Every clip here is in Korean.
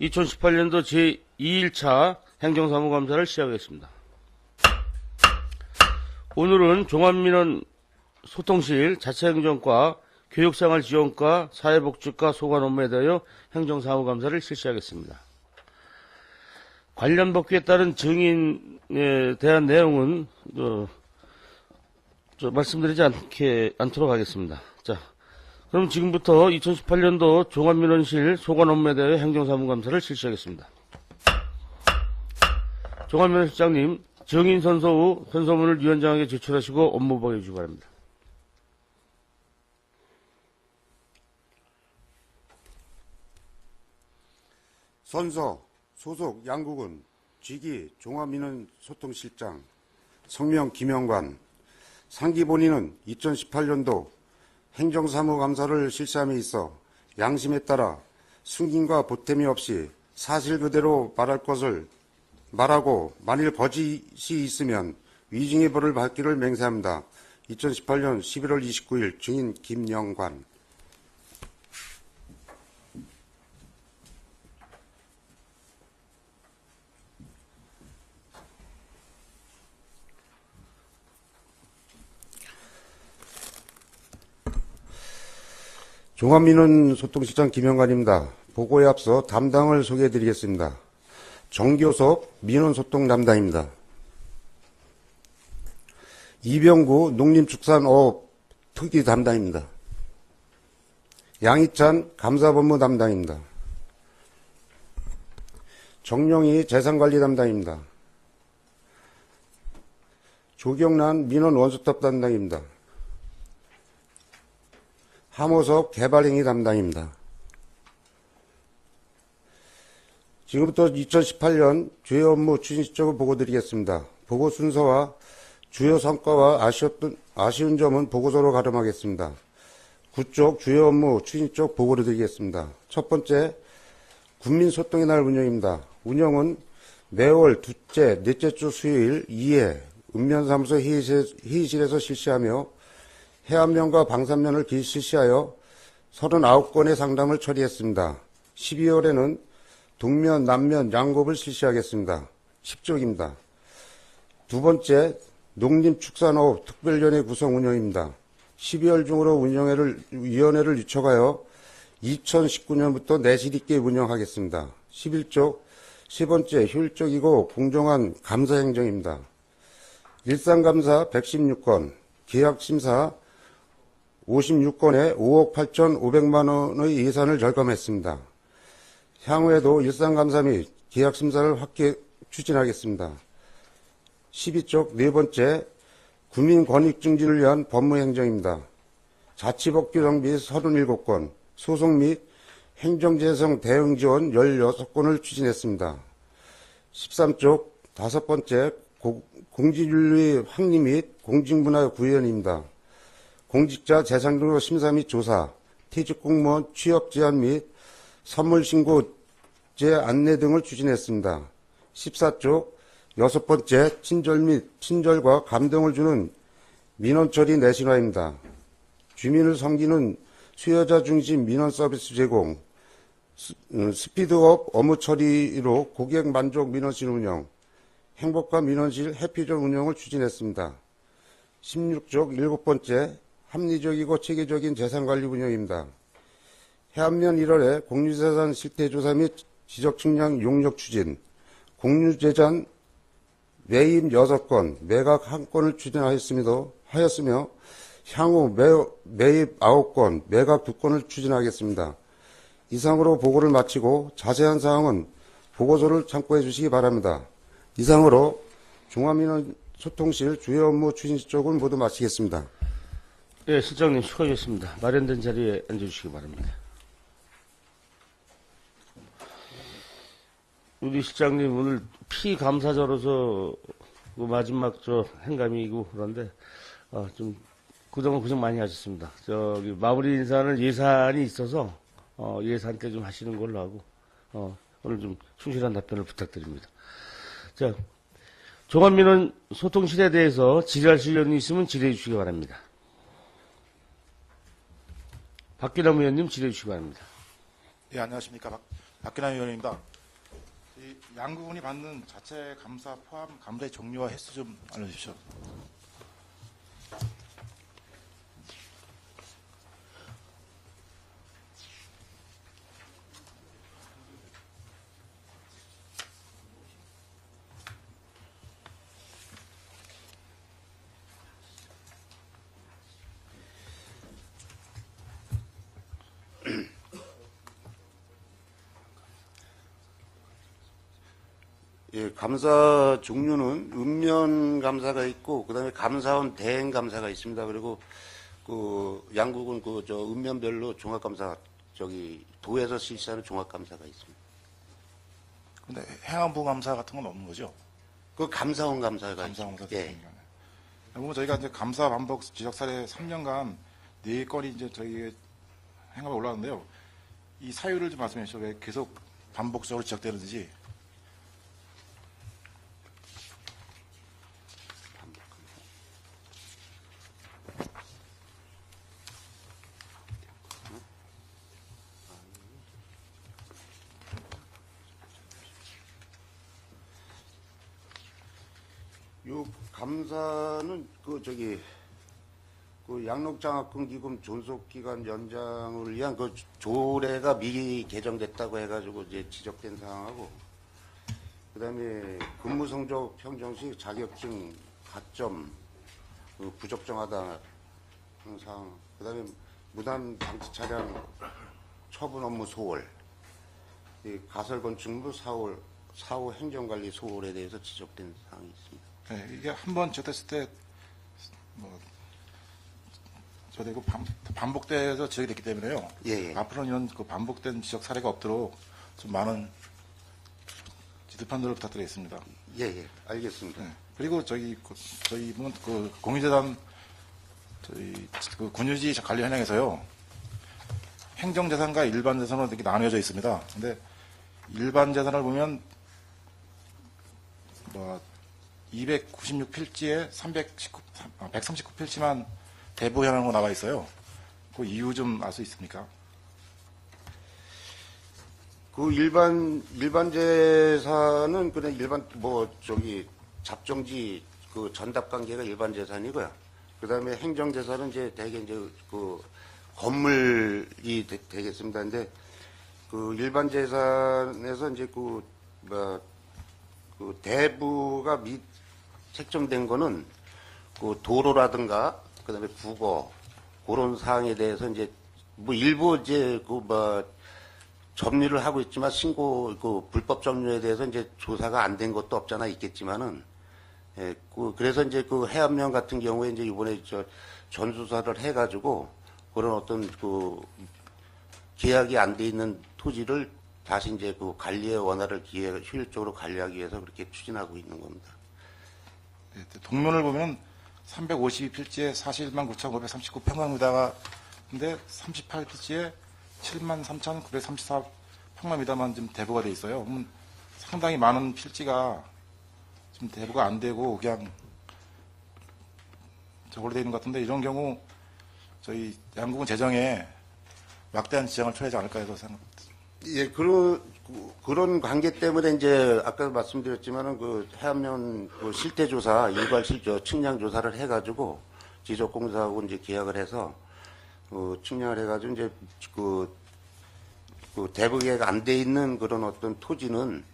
2018년도 제2일차 행정사무감사를 시작하겠습니다. 오늘은 종합민원 소통실 자체행정과 교육생활 지원과 사회복지과 소관 업무에 대하여 행정사무감사를 실시하겠습니다. 관련 법규에 따른 증인에 대한 내용은 어, 저 말씀드리지 않게 않도록 하겠습니다. 자, 그럼 지금부터 2018년도 종합민원실 소관 업무에 대해 행정사무감사를 실시하겠습니다. 종합민원실장님, 정인 선서 후 선서문을 위원장에게 제출하시고 업무 보고해 주시기 바랍니다. 선서 소속 양국은 직위 종합민원소통실장 성명 김영관 상기 본인은 2018년도 행정사무 감사를 실시함에 있어 양심에 따라 숨김과 보탬이 없이 사실 그대로 말할 것을 말하고 만일 거짓이 있으면 위증의 벌을 받기를 맹세합니다. 2018년 11월 29일 증인 김영관 종합민원 소통실장 김영관입니다. 보고에 앞서 담당을 소개해드리겠습니다. 정교섭 민원소통 담당입니다. 이병구 농림축산어업 특기 담당입니다. 양희찬 감사본부 담당입니다. 정영희 재산관리 담당입니다. 조경란 민원 원수탑 담당입니다. 함호석 개발행위 담당입니다. 지금부터 2018년 주요 업무 추진 시적을 보고 드리겠습니다. 보고 순서와 주요 성과와 아쉬웠던, 아쉬운 점은 보고서로 가름하겠습니다. 구쪽 주요 업무 추진 쪽 보고를 드리겠습니다. 첫 번째, 국민소통의 날 운영입니다. 운영은 매월 둘째, 넷째 주 수요일 2회 읍면사무소 회의실, 회의실에서 실시하며 해안면과 방산면을 실시하여 39건의 상담을 처리했습니다. 12월에는 동면, 남면, 양곱을 실시하겠습니다. 10쪽입니다. 두 번째, 농림축산업 특별위원회 구성 운영입니다. 12월 중으로 운영회를, 위원회를 유촉하여 2019년부터 내실 있게 운영하겠습니다. 11쪽, 세 번째, 효율적이고 공정한 감사 행정입니다. 일상감사 116건, 계약심사 56건에 5억 8,500만 원의 예산을 절감했습니다. 향후에도 일상감사 및 계약심사를 확대 추진하겠습니다. 12쪽 네 번째 국민 권익 증진을 위한 법무행정입니다. 자치법 규 정비 37건, 소송 및 행정재정 대응 지원 16건을 추진했습니다. 13쪽 다섯 번째 공직윤리 확립 및 공직문화 구현입니다. 공직자 재산등록 심사 및 조사, 퇴직공무원 취업 제한 및 선물 신고제 안내 등을 추진했습니다. 14쪽 여섯 번째 친절 및 친절과 감동을 주는 민원 처리 내신화입니다. 주민을 섬기는 수요자 중심 민원 서비스 제공, 음, 스피드업 업무 처리로 고객 만족 민원실 운영, 행복한 민원실 해피존 운영을 추진했습니다. 16쪽 일곱 번째 합리적이고 체계적인 재산관리 운영입니다. 해안면 1월에 공유재산 실태조사 및 지적측량 용역 추진, 공유재산 매입 6건, 매각 1건을 추진하였으며 하였으며 향후 매, 매입 9건, 매각 2건을 추진하겠습니다. 이상으로 보고를 마치고 자세한 사항은 보고서를 참고해 주시기 바랍니다. 이상으로 종합민원 소통실 주요 업무 추진 쪽은 모두 마치겠습니다. 예, 실장님 수고하셨습니다. 마련된 자리에 앉아주시기 바랍니다. 우리 실장님 오늘 피 감사자로서 그 마지막 저 행감이고 그런데 어, 좀 그동안 고생 많이 하셨습니다. 저기 마무리 인사는 예산이 있어서 어, 예산 때 좀 하시는 걸로 하고 어, 오늘 좀 충실한 답변을 부탁드립니다. 자, 종합민원 소통실에 대해서 질의하실 의원이 있으면 질의해 주시기 바랍니다. 박기남 의원님 질의해 주시기 바랍니다. 예, 안녕하십니까. 박, 박근혜 의원입니다. 이 양국군이 받는 자체 감사 포함 감사의 종류와 횟수 좀 알려주십시오. 감사 종류는 읍면 감사가 있고 그다음에 감사원 대행 감사가 있습니다. 그리고 그 양국은 그 저 읍면별로 종합 감사 저기 도에서 실시하는 종합 감사가 있습니다. 근데 행안부 감사 같은 건 없는 거죠? 그 감사원 감사가 감사 감사. 예. 예. 보면 저희가 이제 감사 반복 지적 사례 3년간 네 건이 이제 저희 행안부에 올라왔는데요. 이 사유를 좀 말씀해 주시죠. 왜 계속 반복적으로 지적되는지. 요 감사는 그 저기 그 양록장학금 기금 존속 기간 연장을 위한 그 조례가 미리 개정됐다고 해가지고 이제 지적된 사항하고 그다음에 근무 성적 평정 시 자격증 가점 그 부적정하다 하는 사항 그다음에 무단 방치 차량 처분 업무 소홀 이 가설 건축물 사홀 사후 행정관리 소홀에 대해서 지적된 사항이 있습니다. 네, 이게 한번 지적됐을 때, 뭐, 저되고 반복돼서 지적이 됐기 때문에요. 예, 예. 앞으로는 이런 그 반복된 지적 사례가 없도록 좀 많은 지도판들을 부탁드리겠습니다. 예, 예, 알겠습니다. 네. 그리고 저희 그, 저희 이분은 그 공유재단 저희 그 군유지 관리 현장에서요 행정재산과 일반 재산으로 이렇게 나뉘어져 있습니다. 근데 일반 재산을 보면 뭐 296필지에 319, 139필지만 대부 현황으로 나와 있어요. 그 이유 좀 알 수 있습니까? 그 일반 일반 재산은 그냥 일반 뭐 저기 잡정지 그 전답 관계가 일반 재산이고요. 그다음에 행정 재산은 이제 대개 이제 그 건물이 되, 되겠습니다. 근데 그 일반 재산에서 이제 그, 뭐, 그 대부가 미 책정된 거는 그 도로라든가 그다음에 국어 그런 사항에 대해서 이제 뭐 일부 이제 그뭐 점유를 하고 있지만 신고 그 불법 점유에 대해서 이제 조사가 안 된 것도 없잖아 있겠지만은 예, 그 그래서 이제 그 해안면 같은 경우에 이제 이번에 저 전수사를 해가지고 그런 어떤 그 계약이 안 돼 있는 토지를 다시 이제 그 관리의 원활을 기회 효율적으로 관리하기 위해서 그렇게 추진하고 있는 겁니다. 네, 동면을 보면 352필지에 41만 9,539 평방미터가 근데 38필지에 7만 3,934 평방미터만 지금 대부가 돼 있어요. 상당히 많은 필지가 지금 대부가 안 되고 그냥 저걸로 돼 있는 것 같은데 이런 경우 저희 양국은 재정에 막대한 지장을 초래하지 않을까 해서 생각합니다. 예, 그런 그- 그런 관계 때문에 이제 아까 말씀드렸지만은 그 해안면 그 실태 조사 일괄 실저 측량 조사를 해가지고 지적공사하고 이제 계약을 해서 그 측량을 해가지고 이제 그, 그 대부계약 안 돼 있는 그런 어떤 토지는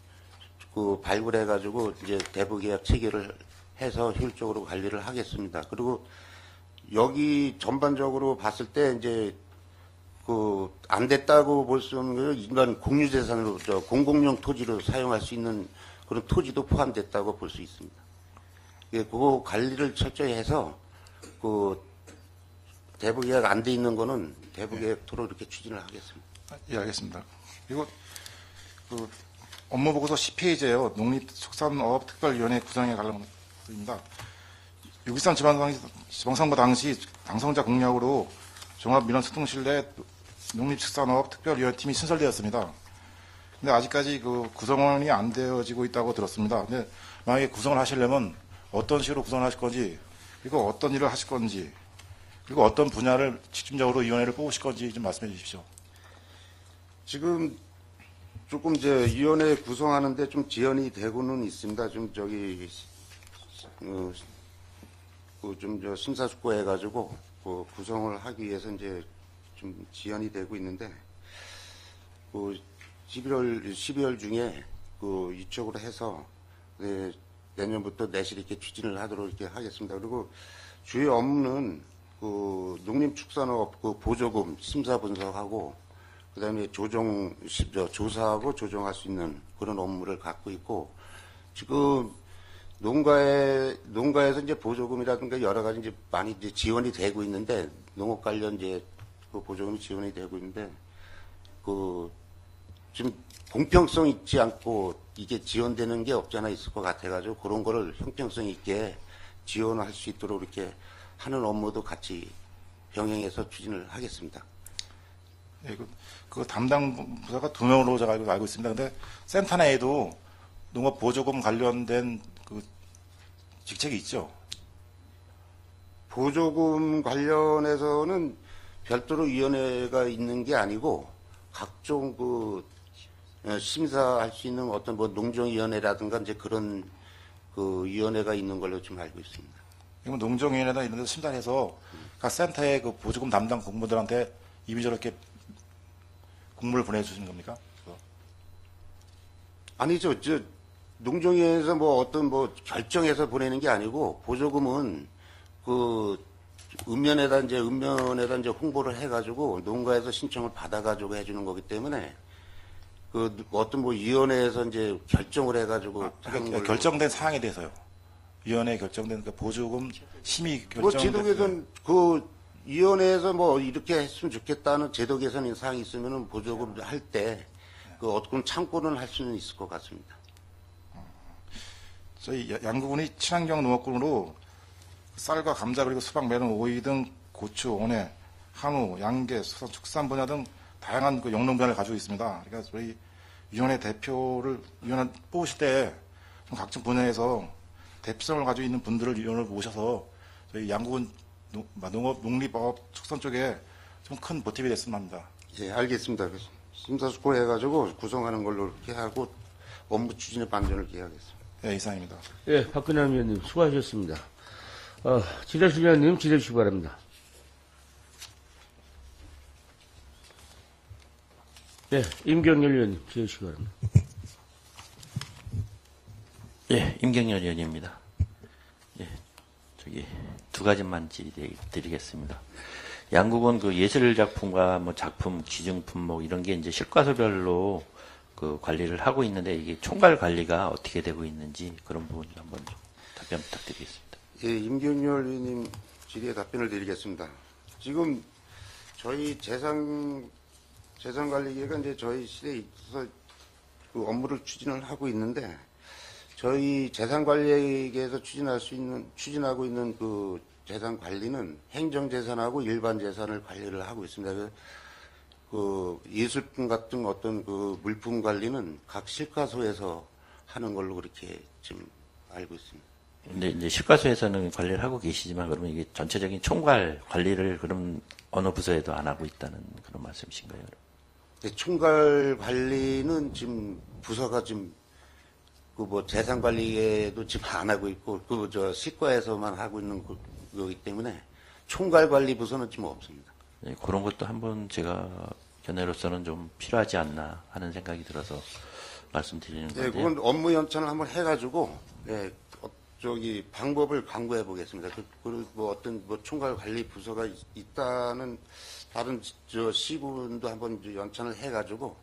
그 발굴해가지고 이제 대부계약 체계를 해서 효율적으로 관리를 하겠습니다. 그리고 여기 전반적으로 봤을 때 이제 그 안 됐다고 볼 수 없는 게 인간 공유재산으로 저 공공용 토지로 사용할 수 있는 그런 토지도 포함됐다고 볼 수 있습니다. 예, 그거 관리를 철저히 해서 그 대부 계약 안 돼 있는 거는 대부 계약토로 이렇게 추진을 하겠습니다. 예, 알겠습니다. 그리고 그 업무 보고서 10페이지에요. 농립축산업특별위원회 구성에 관련입니다. 6.13 지방선- 지방선거 당시 당선자 공약으로 종합민원소통실 내 농립축산업특별위원팀이 신설되었습니다. 근데 아직까지 그 구성원이 안 되어지고 있다고 들었습니다. 근데 만약에 구성을 하시려면 어떤 식으로 구성을 하실 건지, 그리고 어떤 일을 하실 건지, 그리고 어떤 분야를 집중적으로 위원회를 뽑으실 건지 좀 말씀해 주십시오. 지금 조금 이제 위원회 구성하는데 좀 지연이 되고는 있습니다. 좀 저기 어, 그좀저 심사숙고 해가지고 그 구성을 하기 위해서 이제 좀 지연이 되고 있는데 그 11월 12월 중에 그 이쪽으로 해서 네, 내년부터 내실 있게 추진을 하도록 이렇게 하겠습니다. 그리고 주요 업무는 그 농림축산업 그 보조금 심사 분석하고 그다음에 조정 조사하고 조정할 수 있는 그런 업무를 갖고 있고 지금 농가에 농가에서 이제 보조금이라든가 여러 가지 이제 많이 이제 지원이 되고 있는데 농업 관련 이제 그 보조금이 지원이 되고 있는데 그 지금 공평성 있지 않고 이게 지원되는 게 없잖아 있을 것 같아가지고 그런 거를 형평성 있게 지원할 수 있도록 이렇게 하는 업무도 같이 병행해서 추진을 하겠습니다. 예, 그, 그 담당 부서가 두 명으로 제가 알고, 알고 있습니다. 근데 센터 내에도 농업 보조금 관련된 그 직책이 있죠. 보조금 관련해서는 별도로 위원회가 있는 게 아니고 각종 그 어, 심사할 수 있는 어떤 뭐 농정위원회라든가 이제 그런 그 위원회가 있는 걸로 좀 알고 있습니다. 이건 농정위원회나 이런 데서 심사해서 각 센터의 그 보조금 담당 공무들한테 이미저렇게 공문을 보내주시는 겁니까? 아니죠. 저 농정위에서 뭐 어떤 뭐 결정해서 보내는 게 아니고 보조금은 그 읍면에다 이제 읍면에다 이제 홍보를 해가지고 농가에서 신청을 받아가지고 해주는 거기 때문에 그 어떤 뭐 위원회에서 이제 결정을 해가지고 하는 그러니까. 결정된 사항에 대해서요. 위원회에 결정된 그 보조금 심의 뭐 결정. 제도 개선 그 위원회에서 뭐 이렇게 했으면 좋겠다는 제도 개선 사항이 있으면은 보조금 할때 그 어떤 참고는 할 수는 있을 것 같습니다. 저희 야- 양구군이 친환경 농업군으로 쌀과 감자 그리고 수박, 메론, 오이 등 고추, 온해, 한우, 양계, 수산, 축산 분야 등 다양한 그 영농 분야를 가지고 있습니다. 그러니까 저희 위원회 대표를 위원회 뽑으실 때 좀 각종 분야에서 대표성을 가지고 있는 분들을 위원을 모셔서 저희 양구군 농- 농업, 농립업, 축산 쪽에 좀 큰 보탬이 됐으면 합니다. 예, 알겠습니다. 그래서 심사숙고 해가지고 구성하는 걸로 이렇게 하고 업무 추진에 반전을 기하겠습니다. 예, 이상입니다. 예, 박근혜 위원님 수고하셨습니다. 어, 지대 주시 바랍니다. 예, 임경열 위원님 지대 주시 바랍니다. 예, 임경열 의원입니다. 예, 저기 두 가지만 질의드리겠습니다. 양국은 그 예술 작품과 뭐 작품, 기증 품목 이런 게 이제 실과서별로 그 관리를 하고 있는데 이게 총괄 관리가 어떻게 되고 있는지 그런 부분 한번 좀 답변 부탁드리겠습니다. 예, 임경열 의원님 질의에 답변을 드리겠습니다. 지금 저희 재산 재산관리계가 이제 저희 시대에 있어서 그 업무를 추진을 하고 있는데 저희 재산관리계에서 추진할 수 있는 추진하고 있는 그 재산 관리는 행정재산하고 일반 재산을 관리를 하고 있습니다. 그, 그 예술품 같은 어떤 그 물품 관리는 각 실과소에서 하는 걸로 그렇게 지금 알고 있습니다. 근데 이제 실과소에서는 관리를 하고 계시지만 그러면 이게 전체적인 총괄 관리를 그럼 어느 부서에도 안 하고 있다는 그런 말씀이신가요? 네, 총괄 관리는 지금 부서가 지금 그뭐 재산 관리에도 지금 안 하고 있고 그저 시과에서만 하고 있는 거- 거기 때문에 총괄 관리 부서는 지금 없습니다. 네, 그런 것도 한번 제가 견해로서는 좀 필요하지 않나 하는 생각이 들어서 말씀드리는 네, 건데요. 그건 업무 연차를 한번 해가지고 네, 어, 저기 방법을 강구해 보겠습니다. 그, 그리고 뭐 어떤 뭐 총괄 관리 부서가 있- 있다는 다른 저 시군도 한번 연찬을 해가지고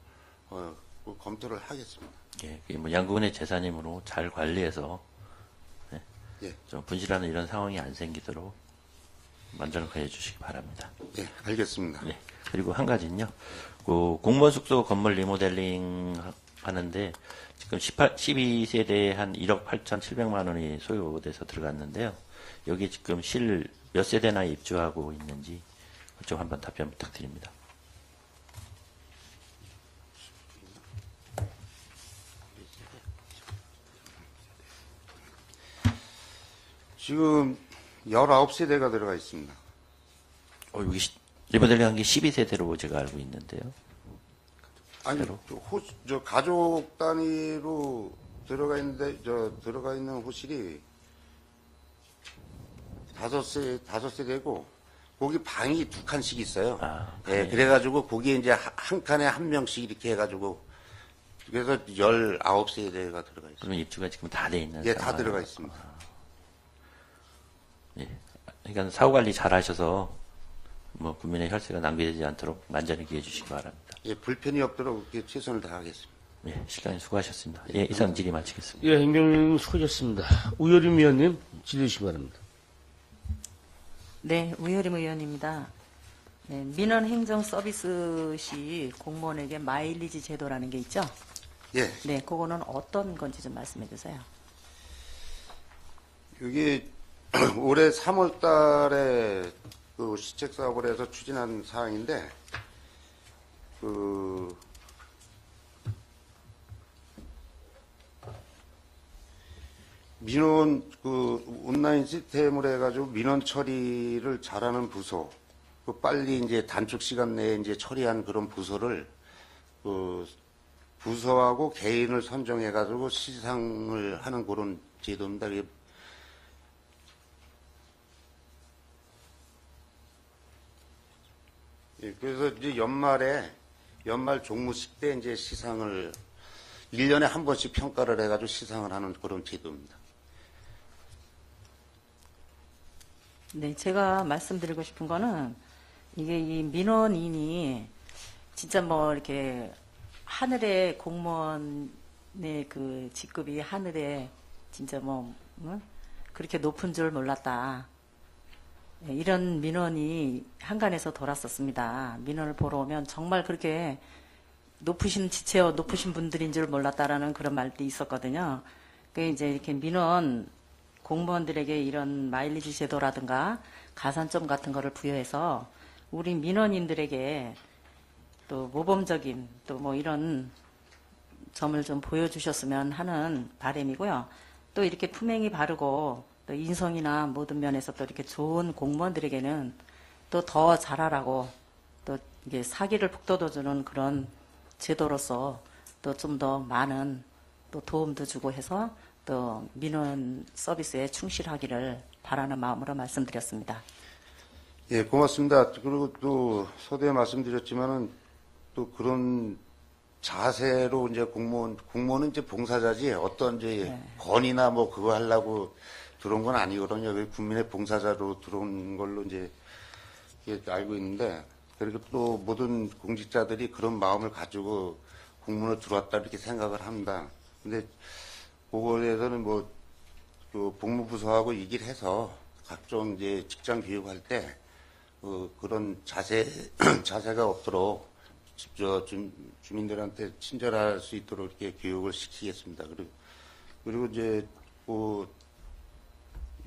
어, 그 검토를 하겠습니다. 예, 뭐 양국은의 재산임으로 잘 관리해서 네, 예. 좀 분실하는 이런 상황이 안 생기도록 만전을 가해 주시기 바랍니다. 네, 알겠습니다. 네. 그리고 한 가지는요. 그 공무원 숙소 건물 리모델링 하- 하는데 지금 18, 12세대에 한 1억 8,700만 원이 소요돼서 들어갔는데요. 여기 지금 실 몇 세대나 입주하고 있는지 좀 한번 답변 부탁드립니다. 지금 19세대가 들어가 있습니다. 어, 여기 시- 리모델링 한게 12세대로 제가 알고 있는데요. 아니, 저 호, 저 가족 단위로 들어가 있는데, 저, 들어가 있는 호실이 다섯 세, 다섯 세대고, 거기 방이 두 칸씩 있어요. 아, 예, 그래가지고 거기에 이제 하- 한 칸에 한 명씩 이렇게 해가지고, 그래서 열아홉 세대가 들어가 있어요. 그러면 입주가 지금 다 돼 있는 예, 다. 들어가 있습니다. 예. 그러니까 사후 관리 잘 하셔서 뭐 국민의 혈세가 낭비되지 않도록 만전히 기해 주시기 바랍니다. 예, 불편이 없도록 이렇게 최선을 다하겠습니다. 예, 실장님 수고하셨습니다. 예, 이상 질의 마치겠습니다. 예, 행정위원님 수고하셨습니다. 우여림 위원님 질의 주시기 바랍니다. 네, 우여림 의원입니다. 네, 민원 행정 서비스 시 공무원에게 마일리지 제도라는 게 있죠? 예, 네, 그거는 어떤 건지 좀 말씀해 주세요. 여기 올해 3월 달에 그 시책 사업을 해서 추진한 사항인데 그 민원 그 온라인 시스템을 해가지고 민원 처리를 잘하는 부서 그 빨리 이제 단축 시간 내에 이제 처리한 그런 부서를 그 부서하고 개인을 선정해가지고 시상을 하는 그런 제도입니다. 이게 예, 그래서 이제 연말에 연말 종무식 때 이제 시상을 1년에 한 번씩 평가를 해가지고 시상을 하는 그런 제도입니다. 네, 제가 말씀드리고 싶은 거는 이게 이 민원인이 진짜 뭐 이렇게 하늘의 공무원의 그 직급이 하늘에 진짜 뭐 응? 그렇게 높은 줄 몰랐다. 네, 이런 민원이 한간에서 돌았었습니다. 민원을 보러 오면 정말 그렇게 높으신 지체어 높으신 분들인 줄 몰랐다라는 그런 말도 있었거든요. 그 이제 이렇게 민원 공무원들에게 이런 마일리지 제도라든가 가산점 같은 거를 부여해서 우리 민원인들에게 또 모범적인 또 뭐 이런 점을 좀 보여주셨으면 하는 바람이고요. 또 이렇게 품행이 바르고 또 인성이나 모든 면에서 또 이렇게 좋은 공무원들에게는 또 더 잘하라고 또 이게 사기를 북돋워주는 그런 제도로서 또 좀 더 많은 또 도움도 주고 해서 또 민원 서비스에 충실하기를 바라는 마음으로 말씀드렸습니다. 예, 고맙습니다. 그리고 또 서두에 말씀드렸지만은 또 그런 자세로 이제 공무원, 공무원은 이제 봉사자지 어떤 이제 건이나 뭐 그거 하려고 들어온 건 아니거든요. 그 국민의 봉사자로 들어온 걸로 이제 알고 있는데 그리고 또 모든 공직자들이 그런 마음을 가지고 공무원을 들어왔다 이렇게 생각을 합니다. 근데 그거에 대해서는 뭐, 그 복무부서하고 얘기를 해서 각종 이제 직장 교육할 때, 그, 그런 자세, 자세가 없도록, 저, 주, 주민들한테 친절할 수 있도록 이렇게 교육을 시키겠습니다. 그리고, 그리고 이제, 그,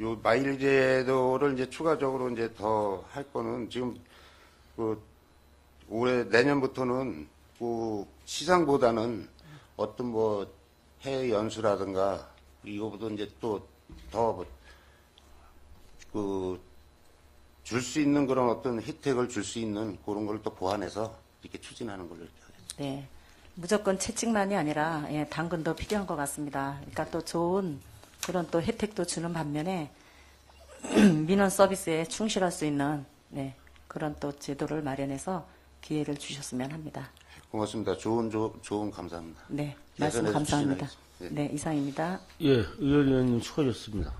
요 마일 제도를 이제 추가적으로 이제 더 할 거는 지금, 그, 올해, 내년부터는 그 시상보다는 어떤 뭐 해외 연수라든가 이거보다 이제 또 더 그 줄 수 있는 그런 어떤 혜택을 줄 수 있는 그런 걸 또 보완해서 이렇게 추진하는 걸로 이렇게. 네. 무조건 채찍만이 아니라 예, 당근도 필요한 것 같습니다. 그러니까 또 좋은 그런 또 혜택도 주는 반면에 민원 서비스에 충실할 수 있는 네, 그런 또 제도를 마련해서 기회를 주셨으면 합니다. 고맙습니다. 좋은 조, 좋은 감사합니다. 네, 말씀 감사합니다. 추진하겠습니다. 네, 이상입니다. 예, 의원 위원님 수고하셨습니다.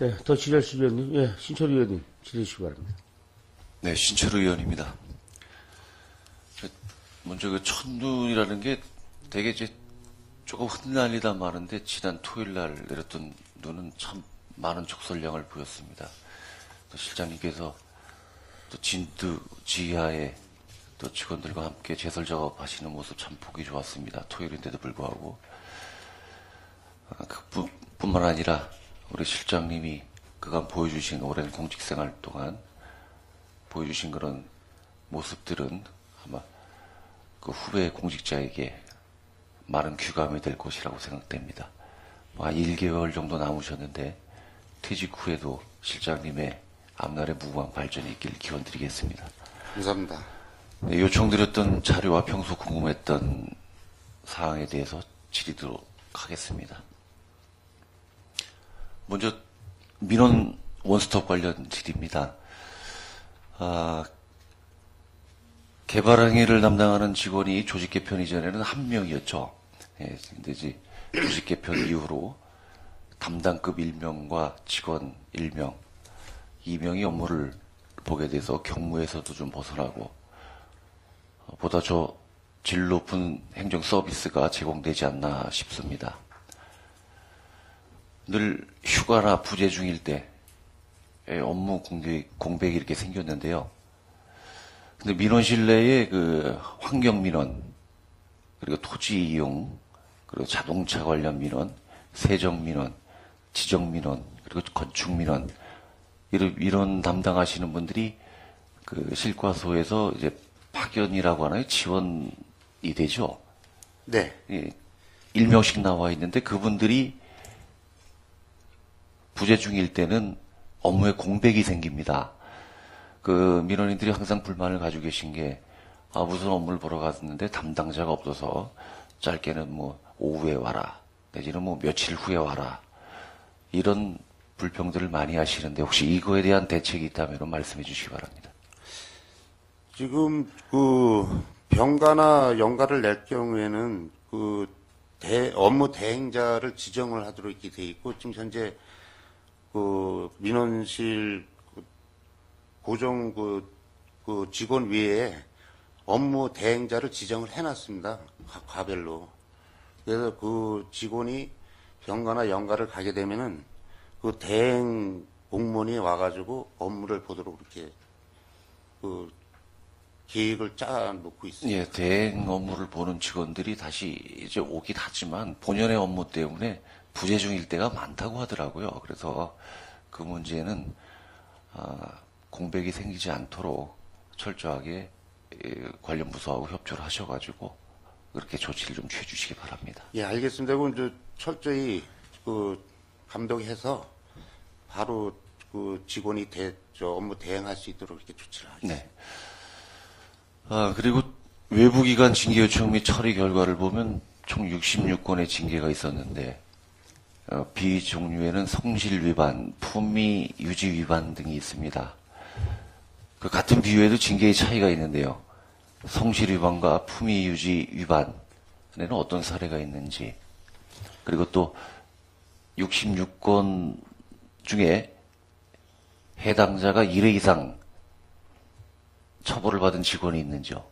예, 더수 위원님, 예, 신철 의원님 질의 주시기 바랍니다. 네, 신철 의원입니다. 그, 먼저 그 첫눈이라는 게 되게 이제 조금 흩날리다 마는데 지난 토요일 날 내렸던 눈은 참 많은 족설량을 보였습니다. 또 실장님께서 또 진두 지하에 또 직원들과 함께 제설 작업하시는 모습 참 보기 좋았습니다. 토요일인데도 불구하고 아, 그뿐만 아니라 우리 실장님이 그간 보여주신 오랜 공직생활 동안 보여주신 그런 모습들은 아마 그 후배 공직자에게 많은 귀감이 될 것이라고 생각됩니다. 뭐한 1개월 정도 남으셨는데 퇴직 후에도 실장님의 앞날의 무궁한 발전이 있길 기원드리겠습니다. 감사합니다. 네, 요청드렸던 자료와 평소 궁금했던 사항에 대해서 질의도록 하겠습니다. 먼저 민원 원스톱 관련 질의입니다. 아, 개발 행위를 담당하는 직원이 조직 개편 이전에는 한 명이었죠. 예, 근데 이제 조직 개편 이후로 담당급 1명과 직원 1명, 2명이 업무를 보게 돼서 경무에서도 좀 벗어나고 어, 보다 저 질 높은 행정 서비스가 제공되지 않나 싶습니다. 늘 휴가나 부재 중일 때 예, 업무 공백, 공백이 이렇게 생겼는데요. 근데 민원실 내에 그 환경 민원, 그리고 토지 이용, 그리고 자동차 관련 민원, 세정 민원, 지정 민원, 그리고 건축 민원, 이런 민원 담당하시는 분들이 그 실과소에서 이제 파견이라고 하나요? 지원이 되죠. 네. 예, 1명씩 나와 있는데 그분들이 부재 중일 때는 업무에 공백이 생깁니다. 그 민원인들이 항상 불만을 가지고 계신 게, 아, 무슨 업무를 보러 갔는데 담당자가 없어서 짧게는 뭐 오후에 와라. 내지는 뭐 며칠 후에 와라. 이런 불평들을 많이 하시는데 혹시 이거에 대한 대책이 있다면 말씀해 주시기 바랍니다. 지금 그 병가나 연가를 낼 경우에는 그 대, 업무 대행자를 지정을 하도록 이렇게 돼 있고 지금 현재 그 민원실 그 고정 그, 그 직원 외에 업무 대행자를 지정을 해놨습니다. 과- 과별로. 그래서 그 직원이 병가나 연가를 가게 되면은 그 대행 공무원이 와가지고 업무를 보도록 이렇게 그 계획을 짜 놓고 있습니다. 예, 대행 업무를 보는 직원들이 다시 이제 오긴 하지만 본연의 업무 때문에 부재 중일 때가 많다고 하더라고요. 그래서 그 문제는 아, 공백이 생기지 않도록 철저하게 예, 관련 부서하고 협조를 하셔가지고 그렇게 조치를 좀 취해 주시기 바랍니다. 예, 알겠습니다. 그럼 저 철저히 그 감독해서 바로 그 직원이 대, 저 업무 대행할 수 있도록 이렇게 조치를 하겠습니다. 네. 아, 그리고 외부기관 징계 요청 및 처리 결과를 보면 총 66건의 징계가 있었는데, 어, B 종류에는 성실 위반, 품위 유지 위반 등이 있습니다. 그 같은 비유에도 징계의 차이가 있는데요. 성실 위반과 품위 유지 위반에는 어떤 사례가 있는지, 그리고 또 66건 중에 해당자가 1회 이상 처벌을 받은 직원이 있는지요?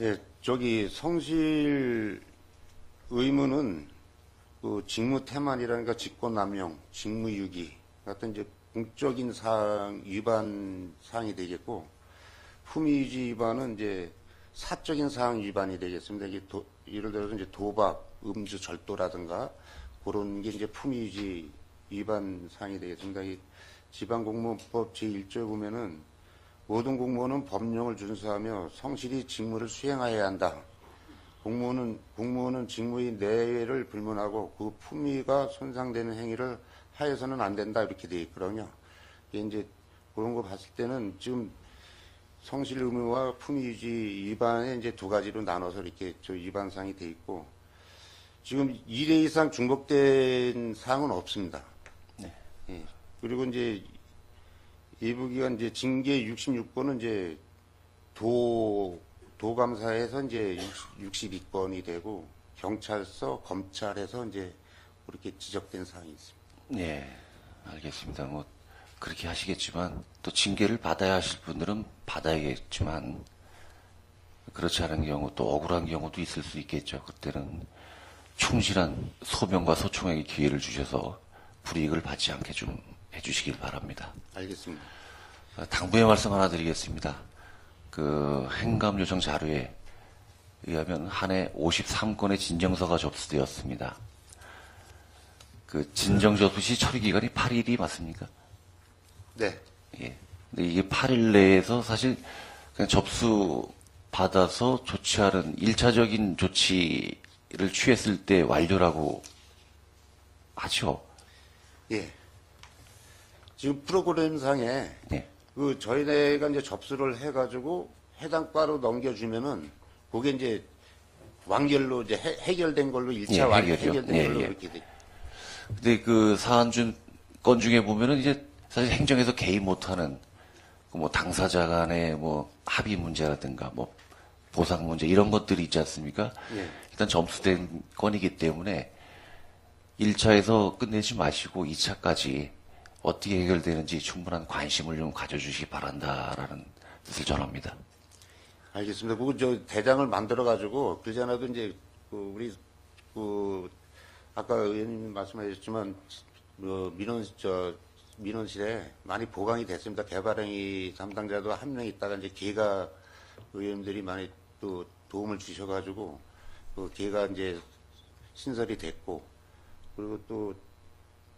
예, 저기 성실 의무는 그 직무 태만이라든가 직권남용, 직무유기 같은 이제 공적인 사항 위반 사항이 되겠고 품위 유지 위반은 이제 사적인 사항 위반이 되겠습니다. 이게 도- 예를 들어서 이제 도박, 음주 절도라든가 그런 게 이제 품위 유지 위반 사항이 되겠습니다. 이 지방공무원법 제1조에 보면은 모든 공무원은 법령을 준수하며 성실히 직무를 수행하여야 한다. 공무원은 공무원은 직무의 내외를 불문하고 그 품위가 손상되는 행위를 하여서는 안 된다 이렇게 돼 있거든요. 이게 이제 그런 거 봤을 때는 지금 성실 의무와 품위 유지 위반에 이제 두 가지로 나눠서 이렇게 저 위반 사항이 돼 있고 지금 2례 이상 중복된 사항은 없습니다. 예. 그리고 이제 예부기관 이제 징계 66건은 이제 도 도감사에서 이제 60, 62건이 되고 경찰서, 검찰에서 이제 그렇게 지적된 사항이 있습니다. 네, 알겠습니다. 뭐 그렇게 하시겠지만 또 징계를 받아야 하실 분들은 받아야겠지만 그렇지 않은 경우 또 억울한 경우도 있을 수 있겠죠. 그때는 충실한 소명과 소총에게 기회를 주셔서 불이익을 받지 않게 좀 해주시길 바랍니다. 알겠습니다. 어, 당부의 말씀 하나 드리겠습니다. 그 행감 요청 자료에 의하면 한 해 53건의 진정서가 접수되었습니다. 그 진정 접수 시 처리 기간이 8일이 맞습니까? 네. 예. 근데 이게 8일 내에서 사실 그냥 접수 받아서 조치하는 1차적인 조치를 취했을 때 완료라고 하죠. 예. 지금 프로그램상에 예. 그 저희네가 이제 접수를 해가지고 해당 과로 넘겨주면은 그게 이제 완결로 이제 해, 해결된 걸로 일차 예, 완 해결이요. 해결된 예, 걸로 예. 그렇게 돼. 근데 그 사안 중, 건 중에 보면은 이제 사실 행정에서 개입 못하는 그뭐 당사자 간의 뭐 합의 문제라든가 뭐 보상 문제 이런 것들이 있지 않습니까? 예. 일단 점수된 건이기 때문에 1차에서 끝내지 마시고 2차까지 어떻게 해결되는지 충분한 관심을 좀 가져주시기 바란다라는 뜻을 전합니다. 알겠습니다. 그거 저 대장을 만들어 가지고 그전에도 이제 그 우리 그 아까 의원님 말씀하셨지만 뭐 민원 저 민원실에 많이 보강이 됐습니다. 개발행위 담당자도 한 명 있다가 이제 기가 의원님들이 많이 또 도움을 주셔가지고 그 기가 이제 신설이 됐고 그리고 또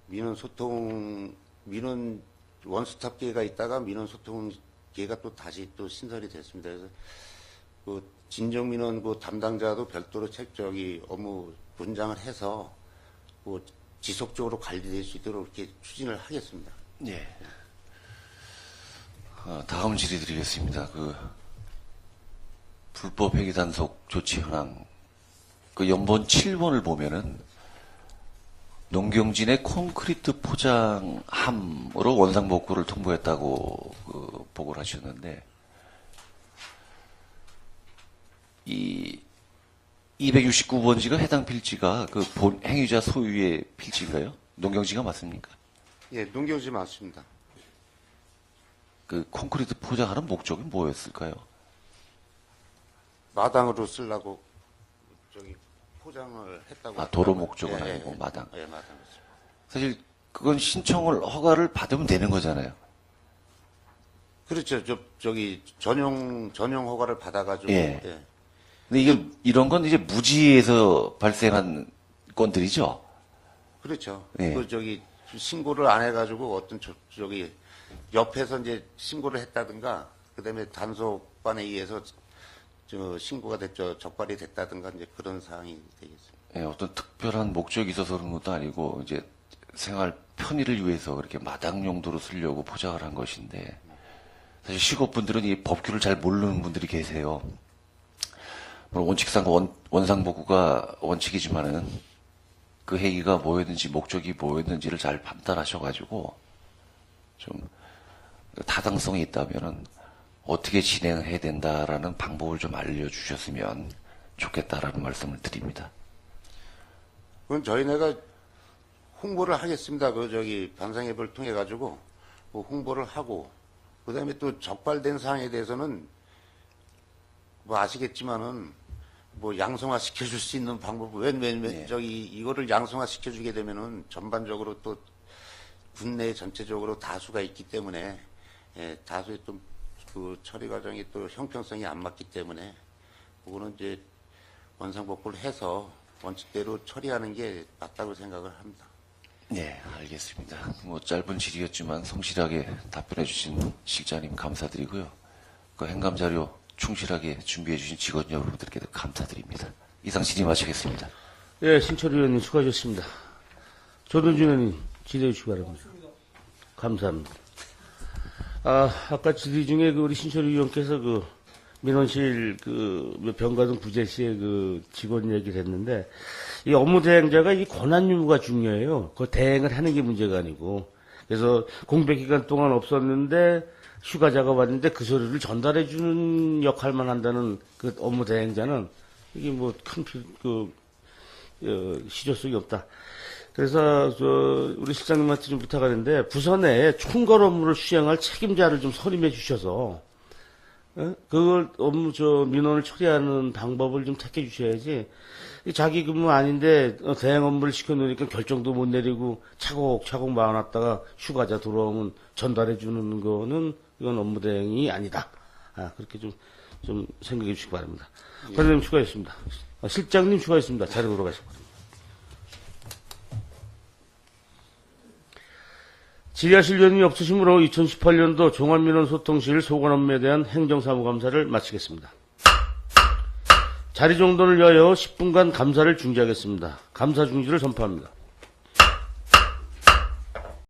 민원 소통 민원 원스톱 기회가 있다가 민원 소통 기회가 또 다시 또 신설이 됐습니다. 그래서 그 진정 민원 그 담당자도 별도로 책 저기 업무 분장을 해서 그 지속적으로 관리될 수 있도록 이렇게 추진을 하겠습니다. 예. 어, 다음 질의 드리겠습니다. 그 불법 회계 단속 조치 현황 그 연본 7번을 보면은 농경진의 콘크리트 포장함으로 원상 복구를 통보했다고 그 보고를 하셨는데 이 269번지가 해당 필지가 그 본 행위자 소유의 필지인가요? 농경지가 맞습니까? 예, 농경지 맞습니다. 그 콘크리트 포장하는 목적이 뭐였을까요? 마당으로 쓰려고 저기 포장을 했다고. 아, 도로. 목적은 아니고 마당. 예, 마당. 사실 그건 신청을 허가를 받으면 되는 거잖아요. 그렇죠. 저 저기 전용 전용 허가를 받아가지고. 예. 예. 근데 이게 이런 건 이제 무지에서 발생한 건들이죠. 그렇죠. 예. 그 저기 신고를 안 해가지고 어떤 저, 저기 옆에서 이제 신고를 했다든가 그다음에 단속반에 의해서 저 신고가 됐죠 적발이 됐다든가 이제 그런 사항이 되겠습니다. 예, 어떤 특별한 목적이 있어서 그런 것도 아니고 이제 생활 편의를 위해서 그렇게 마당 용도로 쓰려고 포장을 한 것인데 사실 시골 분들은 이 법규를 잘 모르는 분들이 계세요. 물론 원칙상 원, 원상복구가 원칙이지만은 그 행위가 뭐였는지 목적이 뭐였는지를 잘 판단하셔가지고 좀 타당성이 있다면은 어떻게 진행해야 된다라는 방법을 좀 알려주셨으면 좋겠다라는 말씀을 드립니다. 그건 저희네가 홍보를 하겠습니다. 그 저기 반상회를 통해 가지고 그 홍보를 하고 그다음에 또 적발된 사항에 대해서는 뭐 아시겠지만은 뭐 양성화 시켜줄 수 있는 방법 왜냐면 네. 저기 이거를 양성화 시켜주게 되면은 전반적으로 또 국내 전체적으로 다수가 있기 때문에 예, 다수의 또 그 처리 과정이 또 형평성이 안 맞기 때문에 그거는 이제 원상복구를 해서 원칙대로 처리하는 게 맞다고 생각을 합니다. 네, 알겠습니다. 뭐 짧은 질의였지만 성실하게 답변해 주신 실장님 감사드리고요. 그 행감 자료 충실하게 준비해 주신 직원 여러분들께도 감사드립니다. 이상 질의 마치겠습니다. 예, 신철 의원님 수고하셨습니다. 조동준 의원님 질의해 주시기 바랍니다. 감사합니다. 아, 아까 질의 중에 그 우리 신철 의원께서 그 민원실 그 병가동 구제시의 그 직원 얘기를 했는데 이 업무 대행자가 이 권한 유무가 중요해요. 그 대행을 하는 게 문제가 아니고 그래서 공백 기간 동안 없었는데 휴가자가 왔는데 그 소리를 전달해 주는 역할만 한다는 그 업무 대행자는 이게 뭐큰 그 어, 시조성이 없다. 그래서 저 우리 실장님한테 좀 부탁하는데 부서 내에 총괄 업무를 수행할 책임자를 좀 선임해 주셔서 어? 그걸 업무 저 민원을 처리하는 방법을 좀 택해 주셔야지 이 자기 근무 아닌데 어, 대행 업무를 시켜놓으니까 결정도 못 내리고 차곡차곡 마아놨다가 휴가자 들어오면 전달해 주는 거는 이건 업무 대행이 아니다. 아 그렇게 좀 좀 생각해 주시기 바랍니다. 과장님 추가했습니다. 아, 실장님 추가했습니다. 자리로 돌아가시기 바랍니다. 질의하실 위원이 없으시므로 2018년도 종합민원 소통실 소관 업무에 대한 행정사무감사를 마치겠습니다. 자리 정돈을 위하여 10분간 감사를 중지하겠습니다. 감사 중지를 선포합니다.